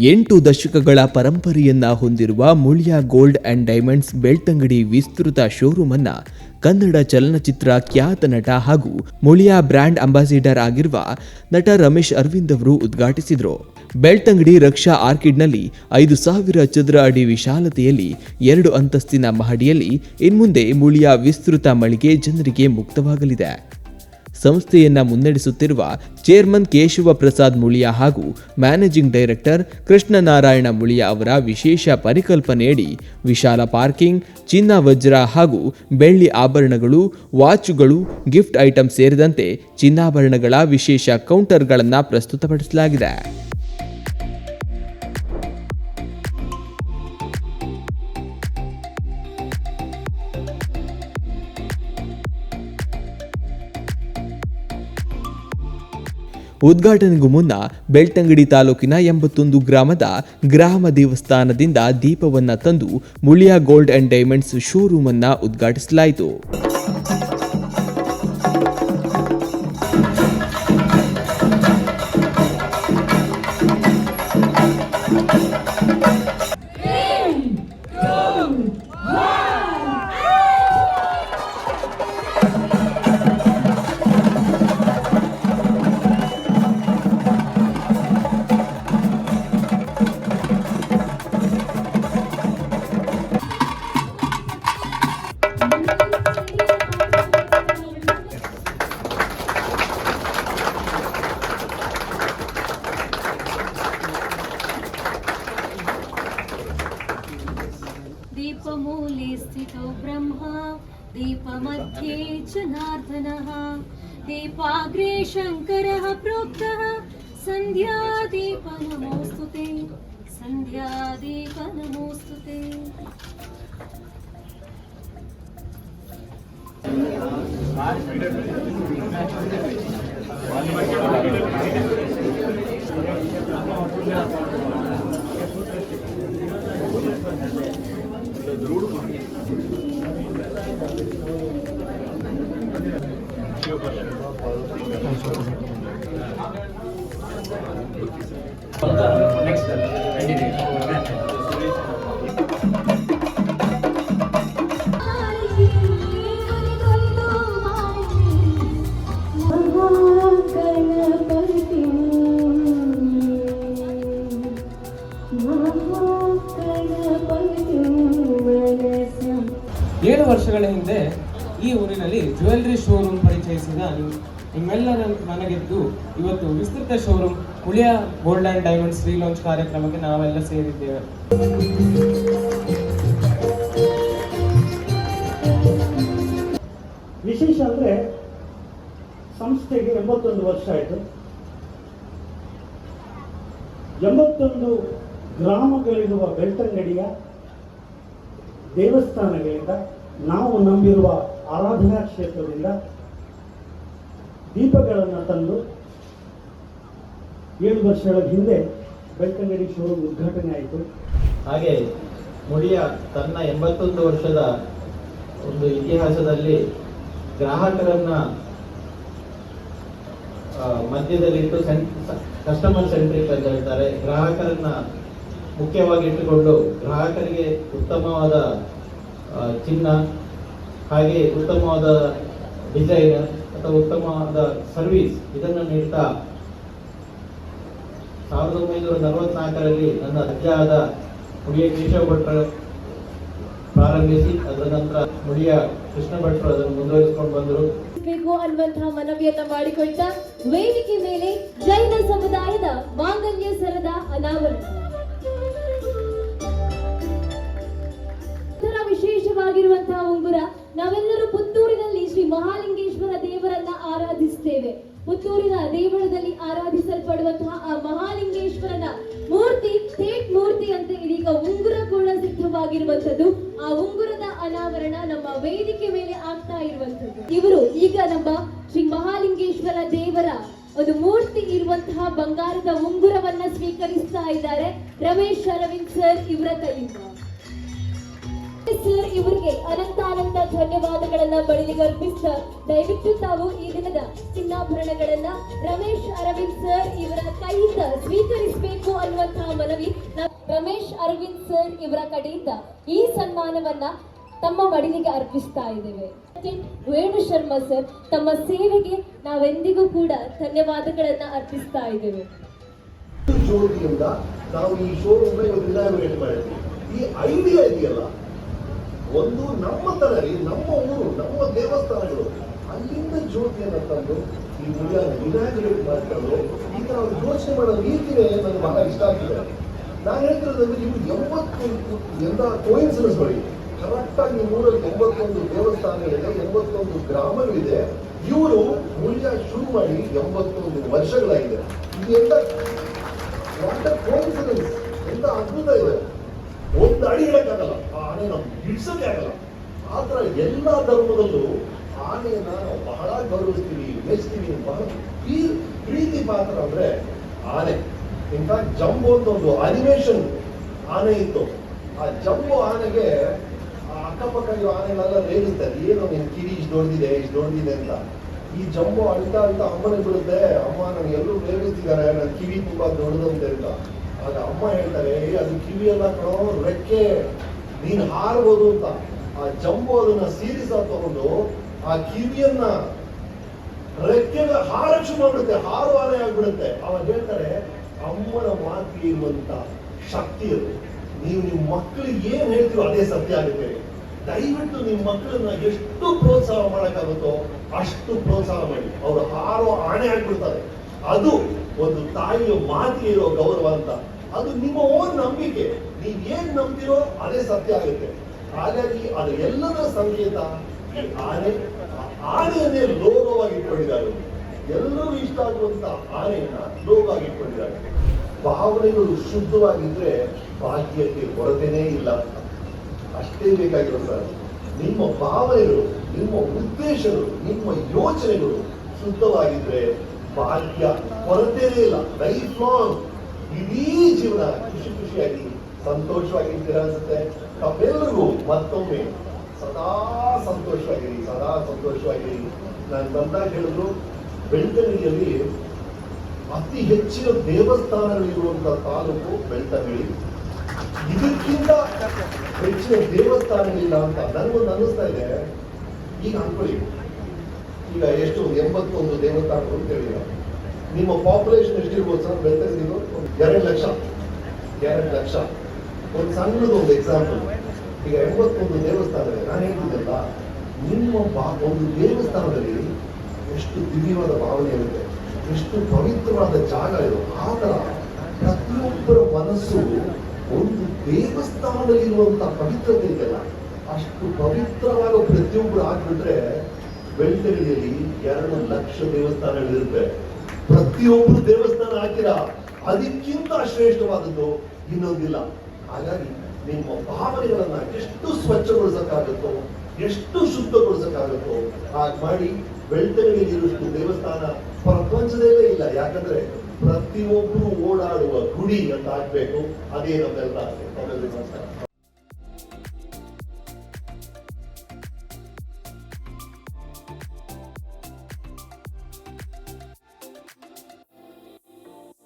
ಎಂಟು ದಶಕಗಳ ಪರಂಪರೆಯನ್ನ ಹೊಂದಿರುವ Muliya gold and diamonds Belthangady ವಿಸ್ತೃತ ಶೋರೂಮ್ ಅನ್ನ ಕನ್ನಡ ಚಲನಚಿತ್ರ ಖ್ಯಾತ ನಟ ಹಾಗೂ ಮುಳಿಯಾ ಬ್ರ್ಯಾಂಡ್ ಅಂಬಾಸಿಡರ್ ಆಗಿರುವ ನಟ ರಮೇಶ್ ಅರವಿಂದ್ ಅವರು ಉದ್ಘಾಟಿಸಿದರು. ಬೆಳ್ತಂಗಡಿ ರಕ್ಷಾ ಆರ್ಕಿಡ್ನಲ್ಲಿ ಐದು ಸಾವಿರ ಚದರ ಅಡಿ ವಿಶಾಲತೆಯಲ್ಲಿ ಎರಡು ಅಂತಸ್ತಿನ ಮಹಡಿಯಲ್ಲಿ ಇನ್ಮುಂದೆ ಮುಳಿಯಾ ವಿಸ್ತೃತ ಮಳಿಗೆ ಜನರಿಗೆ ಮುಕ್ತವಾಗಲಿದೆ. ಸಂಸ್ಥೆಯನ್ನ ಮುನ್ನಡೆಸುತ್ತಿರುವ ಚೇರ್ಮನ್ ಕೇಶವ ಪ್ರಸಾದ್ ಮುಳಿಯಾ ಹಾಗೂ ಮ್ಯಾನೇಜಿಂಗ್ ಡೈರೆಕ್ಟರ್ ಕೃಷ್ಣನಾರಾಯಣ ಮುಳಿಯಾ ಅವರ ವಿಶೇಷ ಪರಿಕಲ್ಪನೆಯಡಿ ವಿಶಾಲ ಪಾರ್ಕಿಂಗ್, ಚಿನ್ನ ವಜ್ರ ಹಾಗೂ ಬೆಳ್ಳಿ ಆಭರಣಗಳು, ವಾಚುಗಳು, ಗಿಫ್ಟ್ ಐಟಂ ಸೇರಿದಂತೆ ಚಿನ್ನಾಭರಣಗಳ ವಿಶೇಷ ಕೌಂಟರ್ಗಳನ್ನು ಪ್ರಸ್ತುತಪಡಿಸಲಾಗಿದೆ. ಉದ್ಘಾಟನೆಗೂ ಮುನ್ನ ಬೆಳ್ತಂಗಡಿ ತಾಲೂಕಿನ ಎಂಬತ್ತೊಂದು ಗ್ರಾಮದ ಗ್ರಾಮ ದೇವಸ್ಥಾನದಿಂದ ದೀಪವನ್ನ ತಂದು Muliya gold and diamonds showroom ಅನ್ನ ಉದ್ಘಾಟಿಸಲಾಯಿತು. दीपमध्ये जनार्दनः दीपाग्रे शङ्करः प्रोक्तः सन्ध्यादीप नमोऽस्तु ते सन्ध्यादीप नमोऽस्तु ते। ध्रुड Next. ಏಳು ವರ್ಷಗಳ ಹಿಂದೆ ಈ ಊರಿನಲ್ಲಿ ಜ್ಯುವೆಲ್ರಿ ಶೋರೂಮ್ ಪರಿಚಯಿಸಿದ ನಿಮ್- ನಿಮ್ಮೆಲ್ಲರ ಮನಗೆದ್ದು ಇವತ್ತು ವಿಸ್ತೃತ ಶೋರೂಮ್ ಹುಳಿಯ ಗೋಲ್ಡ್ ಆ್ಯಂಡ್ ಡೈಮಂಡ್ಸ್ ರೀಲಾಂಚ್ ಕಾರ್ಯಕ್ರಮಕ್ಕೆ ನಾವೆಲ್ಲ ಸೇರಿದ್ದೇವೆ. ವಿಶೇಷ ಅಂದರೆ ಸಂಸ್ಥೆಗೆ ಎಂಬತ್ತೊಂದು ವರ್ಷ ಆಯಿತು. ಎಂಬತ್ತೊಂದು ಗ್ರಾಮಗಳಿರುವ ಬೆಳ್ತಂಗಡಿಯ ದೇವಸ್ಥಾನಗಳಿಂದ ನಾವು ನಂಬಿರುವ ಆರಾಧನಾ ಕ್ಷೇತ್ರದಿಂದ ದೀಪಗಳನ್ನು ತಂದು ಏಳು ವರ್ಷಗಳ ಹಿಂದೆ ಬೆಳ್ತಂಗಡಿ ಶೋರೂಮ್ ಉದ್ಘಾಟನೆ ಆಯಿತು. ಹಾಗೆ ಮುಡಿಯ ತನ್ನ ಎಂಬತ್ತೊಂದು ವರ್ಷದ ಒಂದು ಇತಿಹಾಸದಲ್ಲಿ ಗ್ರಾಹಕರನ್ನ ಮಧ್ಯದಲ್ಲಿಟ್ಟು ಸೆಂಟ್ ಕಸ್ಟಮರ್ ಸೆಂಟ್ರಿಕ್ ಅಂತ ಹೇಳ್ತಾರೆ. ಗ್ರಾಹಕರನ್ನ ಮುಖ್ಯವಾಗಿ ಇಟ್ಟುಕೊಂಡು ಗ್ರಾಹಕರಿಗೆ ಉತ್ತಮವಾದ ಚಿನ್ನ, ಹಾಗೆ ಉತ್ತಮವಾದ ಡಿಸೈನ್ ಅಥವಾ ಉತ್ತಮವಾದ ಸರ್ವಿಸ್ ಇದನ್ನು ನೀಡ್ತಾ ಸಾವಿರದ ಒಂಬೈನೂರ ನಲವತ್ನಾಲ್ಕರಲ್ಲಿ ನನ್ನ ಅಜ್ಜ ಆದ ಮುಡಿಯ ಕೇಶವ ಭಟ್ರು ಪ್ರಾರಂಭಿಸಿ, ಅದರ ನಂತರ ಮುಡಿಯ ಕೃಷ್ಣ ಭಟ್ರು ಅದನ್ನು ಮುಂದುವರಿಸಿಕೊಂಡು ಬಂದರು. ಅನ್ನುವಂತಹ ಮನವಿಯನ್ನ ಮಾಡಿಕೊಳ್ತಾ ವೇದಿಕೆ ಮೇಲೆ ಜೈನ ಸಮುದಾಯದ ಮಾಂಗಲ್ಯ ಸರದ ಅನಾವರಣ. ನಾವೆಲ್ಲರೂ ಪುತ್ತೂರಿನಲ್ಲಿ ಶ್ರೀ ಮಹಾಲಿಂಗೇಶ್ವರ ದೇವರನ್ನ ಆರಾಧಿಸ್ತೇವೆ. ಪುತ್ತೂರಿನ ದೇವಳದಲ್ಲಿ ಆರಾಧಿಸಲ್ಪಡುವಂತಹ ಆ ಮಹಾಲಿಂಗೇಶ್ವರನ ಮೂರ್ತಿ, ಥೇಟ್ ಮೂರ್ತಿ ಅಂತ ಇದೀಗ ಉಂಗುರ ಕೂಡ ಸಿದ್ಧವಾಗಿರುವಂತದ್ದು ಆ ಉಂಗುರದ ಅನಾವರಣ ನಮ್ಮ ವೇದಿಕೆ ಮೇಲೆ ಆಗ್ತಾ ಇರುವಂತದ್ದು ಇವರು ಈಗ ನಮ್ಮ ಶ್ರೀ ಮಹಾಲಿಂಗೇಶ್ವರ ದೇವರ ಒಂದು ಮೂರ್ತಿ ಇರುವಂತಹ ಬಂಗಾರದ ಉಂಗುರವನ್ನ ಸ್ವೀಕರಿಸ್ತಾ ಇದ್ದಾರೆ. ರಮೇಶ್ ಅರವಿಂದ್ ಸರ್ ಇವರ ಕೈಯಿಂದ ಇವರಿಗೆ ಅನಂತ ಅನಂತ ಧನ್ಯವಾದಗಳನ್ನ ಬಳಿಲಿಗೆ ಅರ್ಪಿಸ್ತಾ, ದಯವಿಟ್ಟು ತಾವು ಈ ದಿನದ ಚಿನ್ನಾಭರಣಗಳನ್ನ ರಮೇಶ್ ಅರವಿಂದ್ ಸರ್ ಇವರ ಕೈಯಿಂದ ಸ್ವೀಕರಿಸಬೇಕು ಅನ್ನುವಂತಹ ಮನವಿ ರಮೇಶ್ ಅರವಿಂದ್ ಸರ್ ಇವರ ಕಡೆಯಿಂದ ಈ ಸನ್ಮಾನವನ್ನ ತಮ್ಮ ಮಡಿಲಿಗೆ ಅರ್ಪಿಸ್ತಾ ಇದ್ದೇವೆ. ವೇಣು ಶರ್ಮಾ ಸರ್, ತಮ್ಮ ಸೇವೆಗೆ ನಾವೆಂದಿಗೂ ಕೂಡ ಧನ್ಯವಾದಗಳನ್ನ ಅರ್ಪಿಸ್ತಾ ಇದ್ದೇವೆ. ಈ ಐಡಿಯಾ ಇದೆಯಲ್ಲ ಒಂದು ನಮ್ಮ ತರಲಿ ನಮ್ಮ ಊರು, ನಮ್ಮ ದೇವಸ್ಥಾನಗಳು, ಅಲ್ಲಿಂದ ಜ್ಯೋತಿಯನ್ನು ತಂದು ಈ ಗುಡಿಯನ್ನು ಇನಾಗ್ರೇಟ್ ಮಾಡ್ಕೊಂಡು ಈ ಥರ ಅವ್ರು ಯೋಚನೆ ಮಾಡೋ ರೀತಿನೇ ನನಗೆ ಬಹಳ ಇಷ್ಟ ಆಗ್ತದೆ. ನಾನು ಹೇಳ್ತಿರೋದಂದ್ರೆ ನೀವು ಎಂಬತ್ತೊಂದು ಎಲ್ಲ ಕೋಯಿನ್ಸಿಡೆನ್ಸ್ ಬಳಿ ಕರೆಕ್ಟಾಗಿ ಊರಲ್ಲಿ ಎಂಬತ್ತೊಂದು ದೇವಸ್ಥಾನಗಳಿದೆ, ಎಂಬತ್ತೊಂದು ಗ್ರಾಮಗಳಿದೆ. ಇವರು ಮೂಲ್ಯ ಶುರು ಮಾಡಿ ಎಂಬತ್ತೊಂದು ವರ್ಷಗಳಾಗಿದೆ. ಇದು ಎಂತ ವಾಟ್ ಕೋಇನ್ಸಿಡೆನ್ಸ್ ಎಂತ ಅದ್ಭುತ ಇದೆ. ಒಂದು ಅಡಿ ಇಡಕ್ಕಾಗಲ್ಲ ಆ ಆನೆ ನಾವು ಬಿಡ್ಸೋಕೆ ಆಗಲ್ಲ. ಆ ಥರ ಎಲ್ಲ ಧರ್ಮದಲ್ಲೂ ಆನೆಯನ್ನ ನಾವು ಬಹಳ ಗೌರವಿಸ್ತೀವಿ, ಮೆಚ್ತೀವಿ ಬಹಳ ಪ್ರೀತಿ ಪಾತ್ರ ಅಂದ್ರೆ ಆನೆ. ಇನ್ಫ್ಯಾಕ್ಟ್ ಜಂಬೋ ಅಂತ ಒಂದು ಅನಿಮೇಷನ್ ಆನೆ ಇತ್ತು. ಆ ಜಂಬೋ ಆನೆಗೆ ಆ ಅಕ್ಕಪಕ್ಕ ಇರೋ ಆನೆಗಳೆಲ್ಲ ರೇಗಿಸ್ತಾರೆ ಏನು ನಿನ್ ಕಿರಿ ಇಷ್ಟು ದೊಡ್ಡಿದೆ ಇಷ್ಟು ದೊಡ್ಡಿದೆ ಅಂತ. ಈ ಜಂಬೋ ಅಳ್ತಾ ಅಂತ ಅಮ್ಮನಿಗೆ ಬಿಡುತ್ತೆ. ಅಮ್ಮ ನನಗೆ ಎಲ್ಲರೂ ರೇಗಿಸ್ತಿದ್ದಾರೆ ನನ್ನ ಕಿವಿ ತುಂಬಾ ದೊಡ್ಡದಂತೆ ಅಂತ. ಆಗ ಅಮ್ಮ ಹೇಳ್ತಾರೆ ಅದು ಕಿವಿ ಎಲ್ಲ ಕಣೋ, ರೆಕ್ಕೆ, ನೀನು ಹಾರಬಹುದು ಅಂತ. ಆ ಜಂಬೋ ಅದನ್ನ ಸೀರಿಸ ತಗೊಂಡು ಆ ಕಿವಿಯನ್ನ ರೆಕ್ಕೆಗೆ ಹಾರಕ್ಷ ಮಾಡ್ಬಿಡುತ್ತೆ, ಹಾರು ಆನೆ ಆಗ್ಬಿಡುತ್ತೆ. ಅವಾಗ ಹೇಳ್ತಾರೆ, ಅಮ್ಮನ ಮಾತಿಗೆ ಇರುವಂತ ಶಕ್ತಿ ಅದು. ನೀವು ನಿಮ್ಮ ಮಕ್ಕಳಿಗೆ ಏನ್ ಹೇಳ್ತೀರೋ ಅದೇ ಸತ್ಯ ಆಗುತ್ತೆ. ದಯವಿಟ್ಟು ನಿಮ್ಮ ಮಕ್ಕಳನ್ನ ಎಷ್ಟು ಪ್ರೋತ್ಸಾಹ ಮಾಡಕ್ಕಾಗುತ್ತೋ ಅಷ್ಟು ಪ್ರೋತ್ಸಾಹ ಮಾಡಿ. ಅವರು ಹಾರೋ ಆಣೆ ಆಗ್ಬಿಡ್ತಾರೆ. ಅದು ಒಂದು ತಾಯಿಯ ಮಾತಿಗೆ ಇರೋ ಗೌರವ ಅಂತ. ಅದು ನಿಮ್ಮ ಓನ್ ನಂಬಿಕೆ. ನೀವ್ ಏನ್ ನಂಬಿರೋ ಅದೇ ಸತ್ಯ ಆಗುತ್ತೆ. ಹಾಗಾಗಿ ಅದು ಎಲ್ಲದರ ಸಂಕೇತ. ಈ ಆನೆ ಆನೆಯನ್ನೇ ಲೋಗವಾಗಿ ಇಟ್ಕೊಂಡಿದ್ದಾರೆ. ಎಲ್ಲರೂ ಇಷ್ಟ ಆಗುವಂತ ಆನೆಯನ್ನ ಲೋಗವಾಗಿ ಇಟ್ಕೊಂಡಿದ್ದಾರೆ. ಭಾವನೆಗಳು ಶುದ್ಧವಾಗಿದ್ರೆ ಭಾಗ್ಯಕ್ಕೆ ಕೊರತೆನೇ ಇಲ್ಲ. ಅಷ್ಟೇ ಬೇಕಾಗಿರೋ ಸರ್. ನಿಮ್ಮ ಭಾವನೆಗಳು, ನಿಮ್ಮ ಉದ್ದೇಶಗಳು, ನಿಮ್ಮ ಯೋಚನೆಗಳು ಶುದ್ಧವಾಗಿದ್ರೆ ಭಾಗ್ಯ ಕೊರತೆನೇ ಇಲ್ಲ. ಲೈಫ್ ಲಾಂಗ್ ಇಡೀ ಜೀವನ ಖುಷಿ ಖುಷಿಯಾಗಿ, ಸಂತೋಷವಾಗಿರ್ತೀರ ಅನ್ಸುತ್ತೆ. ತಮ್ಮೆಲ್ಲರಿಗೂ ಮತ್ತೊಮ್ಮೆ ಸದಾ ಸಂತೋಷವಾಗಿರಿ ಸದಾ ಸಂತೋಷವಾಗಿರಿ. ನಾನು ಬಂದಾಗ ಹೇಳಿದ್ರು ಬೆಳ್ತಂಗಡಿಯಲ್ಲಿ ಅತಿ ಹೆಚ್ಚಿನ ದೇವಸ್ಥಾನಗಳಿರುವಂತಹ ತಾಲೂಕು ಬೆಳ್ತಂಗಡಿ ಇದಕ್ಕಿಂತ ಹೆಚ್ಚಿನ ದೇವಸ್ಥಾನಗಳಿಲ್ಲ ಅಂತ ನನಗೊಂದು ಅನ್ನಿಸ್ತಾ ಇದೆ. ಈಗ ಅನ್ಕೊಳ್ಳಿ. ಈಗ ಎಷ್ಟು? ಎಂಬತ್ತೊಂದು ದೇವಸ್ಥಾನಗಳು ಅಂತ ಹೇಳಿದ್ರು ನಿಮ್ಮ ಪಾಪ್ಯುಲೇಷನ್ ಎಷ್ಟಿರ್ಬೋದು ಸರ್? ಬೆಳ್ತಂಗಡಿದು ಎರಡು ಲಕ್ಷ. ಎರಡು ಲಕ್ಷ. ಒಂದು ಸಣ್ಣದು ಒಂದು ಎಕ್ಸಾಂಪಲ್ ಈಗ ಎಂಬತ್ತೊಂದು ದೇವಸ್ಥಾನ ಇದೆ ನಾನು ಹೇಳ್ತಿದ್ದಲ್ಲ, ನಿಮ್ಮ ಬಾ, ಒಂದು ದೇವಸ್ಥಾನದಲ್ಲಿ ಎಷ್ಟು ದಿವ್ಯವಾದ ಭಾವನೆ ಇರುತ್ತೆ, ಎಷ್ಟು ಪವಿತ್ರವಾದ ಜಾಗ ಇದು ಆ ಥರ ಪ್ರತಿಯೊಬ್ಬರ ಮನಸ್ಸು ಒಂದು ದೇವಸ್ಥಾನದಲ್ಲಿ ಇರುವಂತಹ ಪವಿತ್ರತೆ ಇದೆಯಲ್ಲ ಅಷ್ಟು ಪವಿತ್ರವಾದ ಪ್ರತಿಯೊಬ್ಬರು ಆಗ್ಬಿಟ್ರೆ ಬೆಳ್ತಂಗಡಿಯಲ್ಲಿ ಎರಡು ಲಕ್ಷ ದೇವಸ್ಥಾನಗಳಿರುತ್ತೆ. ಪ್ರತಿಯೊಬ್ಬರು ದೇವಸ್ಥಾನ ಹಾಕಿರ, ಅದಕ್ಕಿಂತ ಶ್ರೇಷ್ಠವಾದದ್ದು ಇನ್ನೊಂದಿಲ್ಲ. ಹಾಗಾಗಿ ನಿಮ್ಮ ಭಾವನೆಗಳನ್ನ ಎಷ್ಟು ಸ್ವಚ್ಛಗೊಳಿಸಕ್ಕಾಗುತ್ತೋ, ಎಷ್ಟು ಶುದ್ಧಗೊಳಿಸಕ್ಕಾಗುತ್ತೋ ಹಾಗೆ ಮಾಡಿ ಬೆಳ್ತಂಗಡಿಯಲ್ಲಿ ಇರುವಷ್ಟು ದೇವಸ್ಥಾನ ಪ್ರಪಂಚದಲ್ಲೇ ಇಲ್ಲ. ಯಾಕಂದ್ರೆ ಪ್ರತಿಯೊಬ್ಬರು ಓಡಾಡುವ ಗುಡಿ ಅಂತ ಆಗ್ಬೇಕು ಅದೇ ನಮ್ಮೆಲ್ಲ ನಮಸ್ಕಾರ.